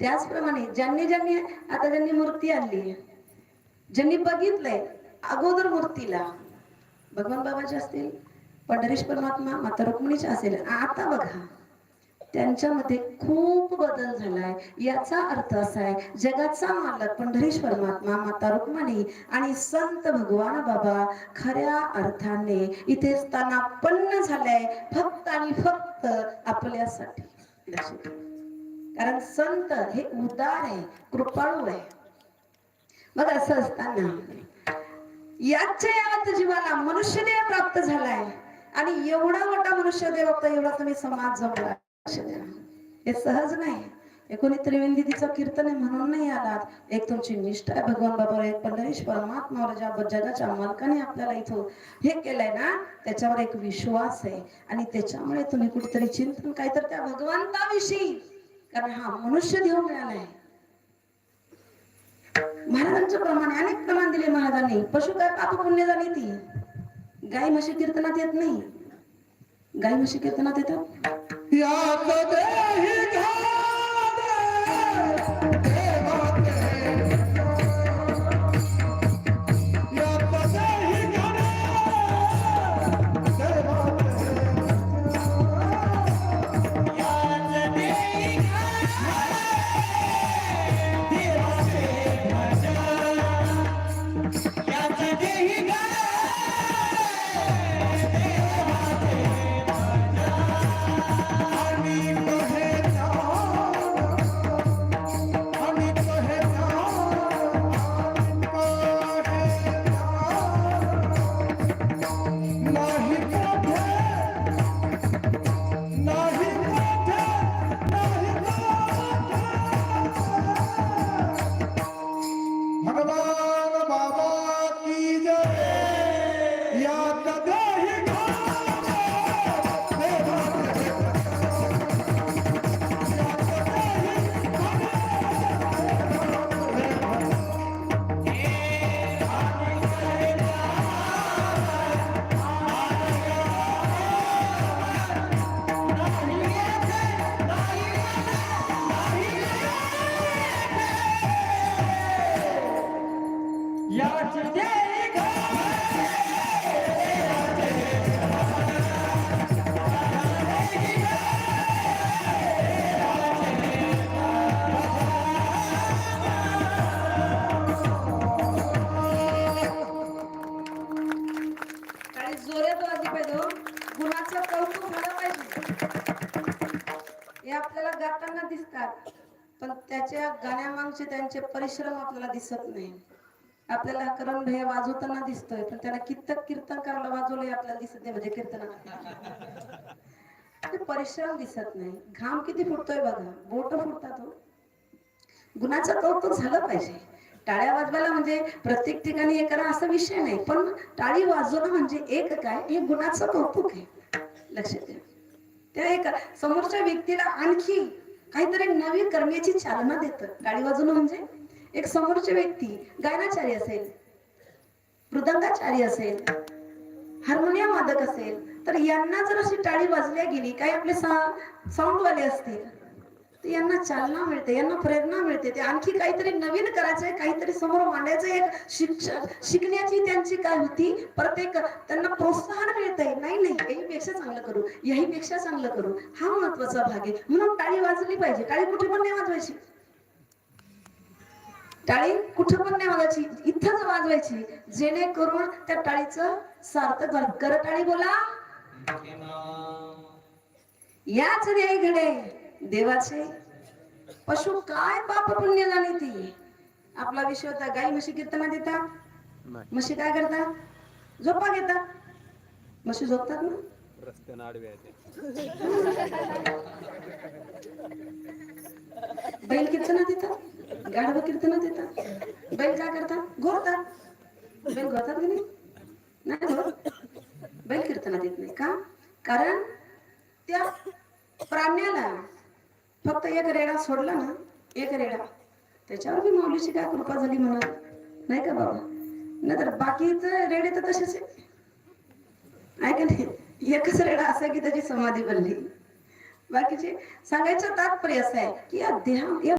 त्याचप्रमाणे ज्यांनी ज्यांनी आता ज्यांनी मूर्ती आणली ज्यांनी बघितलंय अगोदर मूर्तीला भगवान बाबाचे असतील पंढरीश परमात्मा माता रुक्मिणीचे असेल आता बघा त्यांच्यामध्ये खूप बदल झालाय. याचा अर्थ असा आहे जगाचा मालक पंढरीश परमात्मा माता रुक्मिणी आणि संत भगवान बाबा खऱ्या अर्थाने इथे स्थानापन्न झालाय फक्त आणि फक्त आपल्यासाठी. कारण संत हे उदार आहे कृपाळू आहे. मग असं असताना याच्या यावत जीवाला मनुष्यदेह प्राप्त झालाय आणि एवढा मोठा मनुष्यदेव होता एवढा तुम्ही समाज जमला हे सहज नाही. एकोणी कोणी त्रिवेंदीचं कीर्तन आहे म्हणून नाही आलात. एक तुमची निष्ठा आहे भगवान बाबा एक पंढरीश परमात्मा ज्या जगाच्या मालकाने आपल्याला इथं हे केलंय ना त्याच्यावर एक विश्वास आहे. आणि त्याच्यामुळे तुम्ही कुठेतरी चिंतन काय तर त्या भगवंताविषयी कारण हा मनुष्य देव मिळालाय महाराजांच्या प्रमाणे अनेक प्रमाण दिले महाराजांनी. पशु काय पाप पुण्य झाली ती. गाय म्हशी कीर्तनात येत नाही. गाय म्हशी कीर्तनात येतात. गाताना दिसतात पण त्याच्या गाण्यामागचे त्यांचे परिश्रम आपल्याला दिसत नाही. आपल्याला करण भैया वाजवताना दिसतोय पण त्याला कित्येक कीर्तन करायला वाजवलंय आपल्याला दिसत नाही म्हणजे कीर्तनात परिश्रम दिसत नाही. घाम किती फुटतोय बघा. बोट फुटतात हो. गुणाचं कौतुक झालं पाहिजे. टाळ्या वाजवायला म्हणजे प्रत्येक ठिकाणी हे करा असा विषय नाही पण टाळी वाजवणं म्हणजे एक काय? हे गुणाचं कौतुक आहे. लक्षात द्या त्या एक समोरच्या व्यक्तीला आणखी काहीतरी नवीन करण्याची चालना देतं. टाळी वाजवणं म्हणजे? एक समोरची व्यक्ती गायनाचारी असेल मृदंगाचारी असेल हार्मोनियम वादक असेल तर यांना जर अशी टाळी वाजल्या गेली काही आपले साऊंड वाले असतील तर यांना चालना मिळते यांना प्रेरणा मिळते. ते आणखी काहीतरी नवीन करायचंय काहीतरी समोर मांडायचं एक शिक्षण शिकण्याची त्यांची काय होती प्रत्येक त्यांना प्रोत्साहन मिळतंय. नाही नाही याहीपेक्षा चांगलं करू याहीपेक्षा चांगलं करू. हा महत्त्वाचा भाग आहे. म्हणून टाळी वाजली पाहिजे. टाळी कुठे पण नाही वाजवायची. टाळी कुठे पण नाही वाजवायची इथंच वाजवायची. जेणेकरून त्या टाळीचं सार्थक झालं कर टाळी बोला. याच घडे देवाचे पशु काय पाप पुण्य झाली ती? आपला विषय होता गाई म्हशी कीर्तनात येतात. म्हशी काय करतात? झोपा घेतात. म्हशी झोपतात ना? रस्त्यानं आडवे आहे बैल कीर्तनात येतात? गाढव कीर्तनात येतात. बैल काय करतात? घोरतात. बैल घोरतात की नाही? नाही घोरत. बैल कीर्तनात येत नाही. का? कारण त्या प्राण्याला फक्त एक रेडा सोडला ना एक रेडा त्याच्यावर बी माऊलीची काय कृपा झाली म्हणा. नाही का बाबा? नाहीतर बाकीचं रेडे तर तसेच आहे का नाही? एकच रेडा असा की त्याची समाधी बनली. बाकीचे सांगायचं तात्पर्य असं आहे की या देहा या